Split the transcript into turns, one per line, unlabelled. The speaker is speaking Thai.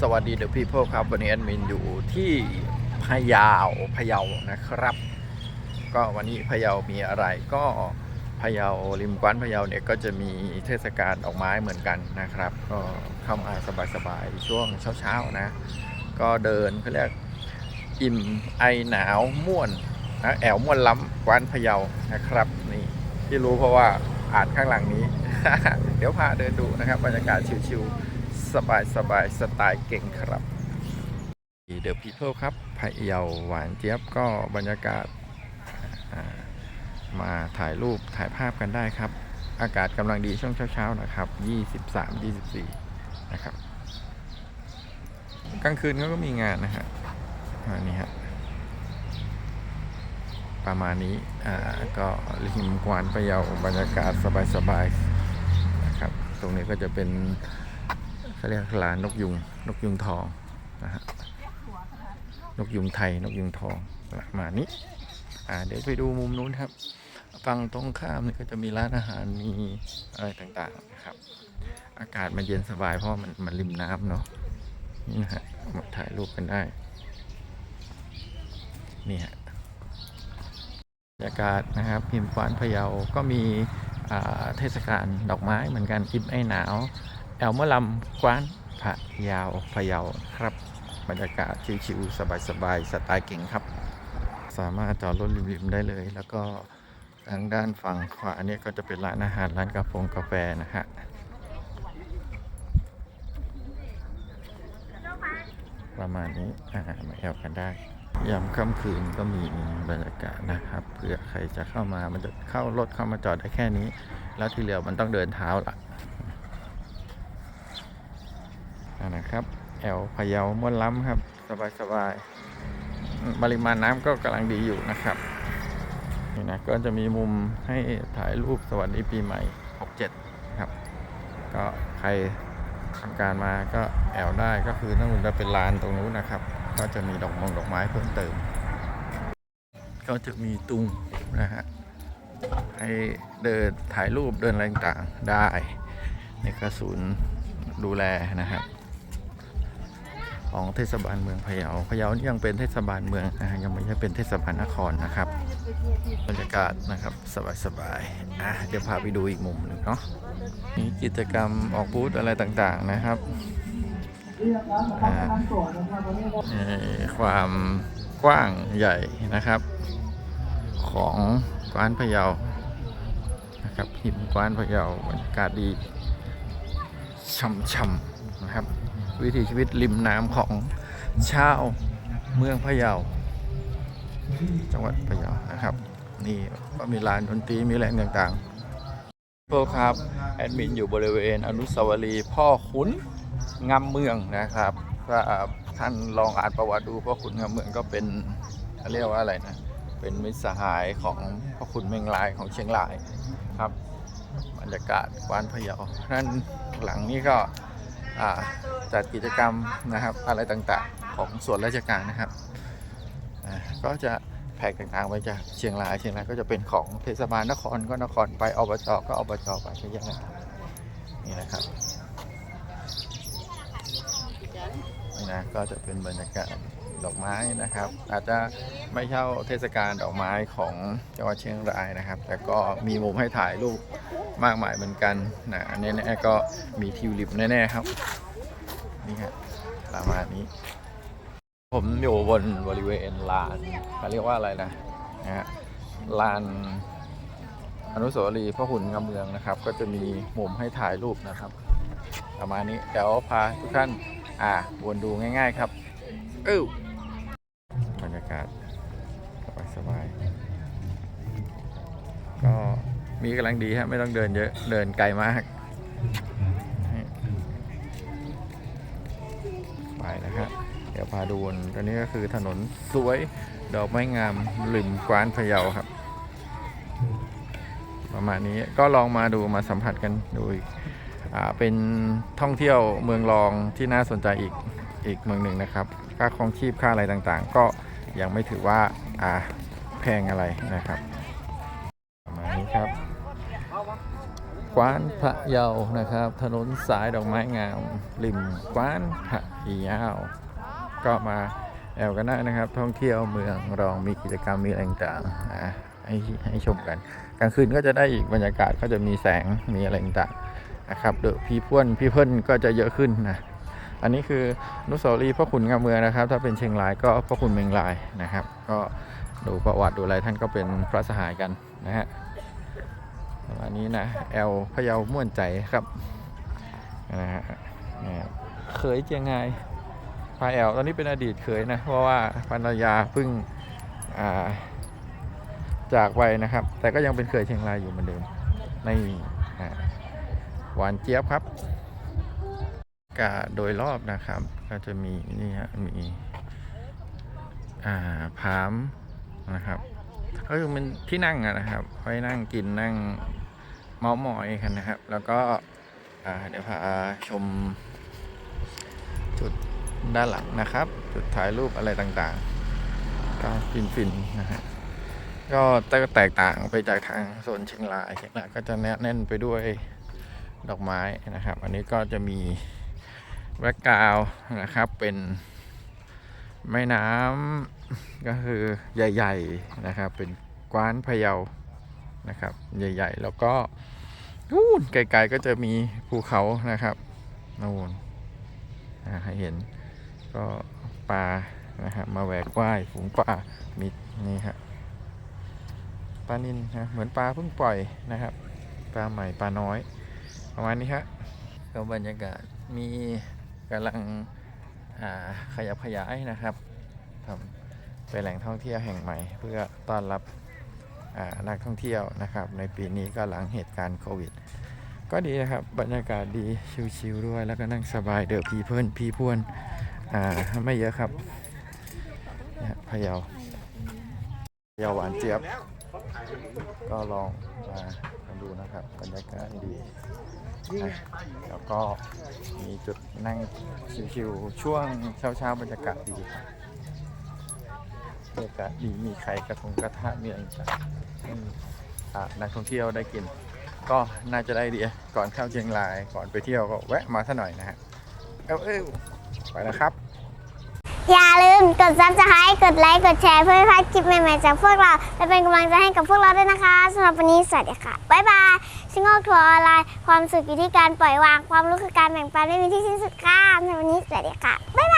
สวัสดีเดอะพีเพิลครับ วันนี้แอดมินอยู่ที่พะเยาพะเยานะครับ ก็วันนี้พะเยามีอะไรก็พะเยาริมกว้านพะเยาเนี่ยก็จะมีเทศกาลดอกไม้เหมือนกันนะครับ ก็เข้ามาสบายๆช่วงเช้าๆนะ ก็เดินเขาเรียกอิ่มไอหนาวม่วนนะแอวม่วนล้ำกว้านพะเยานะครับ นี่ที่รู้เพราะว่าอ่านข้างหลังนี้ เดี๋ยวพาเดินดูนะครับบรรยากาศชิวๆ สบายสบายสไตล์เก่งครับเดอะพีเพิลครับพะเยาหวานเจี๊ยบก็บรรยากาศมาถ่ายรูปถ่ายภาพกันได้ครับ อากาศกำลังดีช่วงเช้าๆนะครับ 23 24 นะครับ กลางคืนเขาก็มีงานนะฮะอันนี้ฮะประมาณนี้อ่าก็ริมกวานพะเยาบรรยากาศสบายๆนะครับ ตรงนี้ก็จะเป็น เขาเรียกลานนกยุงนกยุงทองนะฮะนกยุงไทยนกยุงทองประมาณนี้อ่าเดี๋ยวไปดูมุมนู้นครับฝั่งตรงข้ามนี่ก็จะมีร้านอาหารมีอะไรต่างๆนะครับ อากาศมันเย็นสบายเพราะมันมันริมน้ำเนาะนี่นะฮะมาถ่ายรูปกันได้นี่ฮะบรรยากาศนะครับพิมพ์ฟานพะเยาก็มีเทศกาลดอกไม้เหมือนกันอิมไอหนาว แอลมะลำกว้านพะยาวพะเยาครับ บรรยากาศชิวๆสบายๆสไตล์เก่งครับ สามารถจอดรถริมๆได้เลย แล้วก็ทางด้านฝั่งขวาเนี่ยก็จะเป็นร้านอาหารร้านกาแฟกาแฟนะฮะประมาณนี้อ่ามาแอลกันได้ยามค่ำคืนก็มีบรรยากาศนะครับเผื่อใครจะเข้ามามันจะเข้ารถเข้ามาจอดได้แค่นี้ แล้วที่เหลือมันต้องเดินเท้าละอ่า นะครับแอลพะเยาม่วนล้ำครับ สบายสบายปริมาณน้ำก็กำลังดีอยู่นะครับนี่นะก็จะมีมุมให้ถ่ายรูปสวัสดีปีใหม่ 67 ครับ ก็ใครทำการมาก็แอลได้ก็คือต้องจะเป็นลานตรงนู้นนะครับ ก็จะมีดอกมงดอกไม้เพิ่มเติม ก็จะมีตุงนะฮะให้เดินถ่ายรูปเดินอะไรต่างได้ ในกระสุนดูแลนะครับ ของเทศบาลเมืองพะเยาพะเยานี่ยังเป็นเทศบาลเมืองนะฮะยังไม่ใช่เป็นเทศบาลนครนะครับบรรยากาศนะครับสบายๆอะเดี๋ยวพาไปดูอีกมุมหนึ่งเนาะมีกิจกรรมออกบูธอะไรต่างๆนะครับความกว้างใหญ่นะครับ ของกว้านพะเยานะครับหิมกว้านพะเยาบรรยากาศดีช่ำๆนะครับ วิถีชีวิตริมน้ำของชาวเมืองพะเยา จังหวัดพะเยานะครับ นี่ก็มีลานดนตรีมีแหล่งต่างๆโทษครับ แอดมินอยู่บริเวณอนุสาวรีย์พ่อขุนงำเมืองนะครับถ้าท่านลองอ่านประวัติดูพ่อขุนงำเมืองก็เป็นเรียกว่าอะไรนะเป็นมิตรสหายของพ่อขุนเมงลายของเชียงรายครับบรรยากาศกวานพะเยานั่นหลังนี้ก็ จัดกิจกรรมนะครับอะไรต่างๆ ของส่วนราชการนะครับก็จะแพ็กต่างๆไปจากเชียงรายเชียงรายก็จะเป็นของเทศบาลนครก็นครไปอบจก็อบจไปก็ยังไงนี่นะครับนี่นะก็จะเป็นบรรยากาศดอกไม้นะครับ อาจจะไม่เช่าเทศกาลดอกไม้ของจังหวัดเชียงรายนะครับ แต่ก็มีมุมให้ถ่ายรูป มากมายเหมือนกันนะอันนี้แน่ๆก็มีทิวลิปแน่ๆครับนี่ฮะประมาณนี้ ผมอยู่บนบริเวณลานเขาเรียกว่าอะไรนะนะฮะลานอนุสาวรีย์พระหุ่นงำเมืองนะครับ ก็จะมีมุมให้ถ่ายรูปนะครับ ประมาณนี้เดี๋ยวพาทุกท่านอ่าวนดูง่าย ๆ ครับเอ้บรรยากาศสบายๆก็ มีกำลังดีฮะไม่ต้องเดินเยอะเดินไกลมากไปนะฮะเดี๋ยวพาดูนตอนนี้ก็คือถนนสวยดอกไม้งามริมกว้านพะเยาครับ ประมาณนี้ก็ลองมาดูมาสัมผัสกันดูอีกอ่าเป็นท่องเที่ยวเมืองรองที่น่าสนใจอีกอีกเมืองหนึ่งนะครับ ค่าครองชีพค่าอะไรต่างๆ ก็ยังไม่ถือว่าอ่าแพงอะไรนะครับ กว้านพระเยานะครับ ถนนสายดอกไม้งาม ริมกว้านพระเยาก็มาแอวกันได้นะครับ ท่องเที่ยวเมืองรองมีกิจกรรมมีอะไรต่างๆนะให้ให้ชมกันกลางคืนก็จะได้อีกบรรยากาศก็จะมีแสงมีอะไรต่างๆนะครับเดอะพีพ่วนพีเพิ่นก็จะเยอะขึ้นนะอันนี้คือนุสาวรีพ่อขุนงามเมืองนะครับ ถ้าเป็นเชียงรายก็พ่อขุนเมืองรายนะครับ ก็ดูประวัติดูอะไรท่านก็เป็นพระสหายกันนะฮะ ประมาณนี้นะแอลพะเยาม่วนใจครับนะฮะเคยเจียงไงพาแอลตอนนี้เป็นอดีตเคยนะ เพราะว่าภรรยาเพิ่งาจากไปนะครับ แต่ก็ยังเป็นเคยเชียงรายอยู่เหมือนเดิมในหวานเจี๊ยบครับกาโดยรอบนะครับ ก็จะมีนี่ฮะมีอ่าผามนะครับ ก็คือมันที่นั่งนะครับไว้นั่งกินนั่งเมาส์มอยกันนะครับ แล้วก็เดี๋ยวพาชมจุดด้านหลังนะครับ จุดถ่ายรูปอะไรต่างๆ ก็ฟินฟินๆนะฮะก็แตกต่างไปจากทางโซนเชียงรายเชียงรายก็จะแน่นไปด้วยดอกไม้นะครับ อันนี้ก็จะมีแบ็กกราวนะครับเป็นแม่น้ำ ก็คือใหญ่ๆนะครับ เป็นกว้านพะเยานะครับ ใหญ่ ๆ แล้วก็นู่นไกลๆก็จะมีภูเขานะครับนู่นอ่าให้เห็นก็ปลานะครับมาแหวกว่ายฝูงปลามีนี่ครับปลานินนะเหมือนปลาเพิ่งปล่อยนะครับ ปลาใหม่ปลาน้อย ประมาณนี้ครับก็บรรยากาศมีกำลังอ่าขยับขยายนะครับทำ เป็นแหล่งท่องเที่ยวแห่งใหม่ เพื่อต้อนรับนักท่องเที่ยวนะครับ ในปีนี้ก็หลังเหตุการณ์โควิด ก็ดีนะครับ บรรยากาศดีชิลๆด้วย แล้วก็นั่งสบายเดอพีเพื่อนพีพวนอ่าไม่เยอะครับนะฮะพะเยาพะเยาหวานเจี๊ยบ ก็ลองมาดูนะครับ บรรยากาศดีนะแล้วก็มีจุดนั่งชิวๆช่วงเช้าๆบรรยากาศดี ครับบรรยากาศดีมีไข่กระทงกระทะมีอะไรต่างๆให้อ่านักท่องเที่ยวได้กิน ก็น่าจะได้ดีก่อนเข้าเชียงรายก่อนไปเที่ยวก็แวะมาซะหน่อยนะฮะเอ้าเอ้าไปแล้วครับ
อย่าลืมกดซับสไครต์กดไลค์ กดแชร์เพื่อไม่พลาดคลิปใหม่ๆจากพวกเรา และเป็นกำลังใจให้กับพวกเราด้วยนะคะสำหรับวันนี้สวัสดีค่ะ บ๊ายบายชิงโง่ทัวร์ออนไลน์ ความสุขอยู่ที่การปล่อยวาง ความรู้คือการแบ่งปันไม่มีที่สิ้นสุดค่ะสำหรับวันนี้สวัสดีค่ะ บ๊ายบาย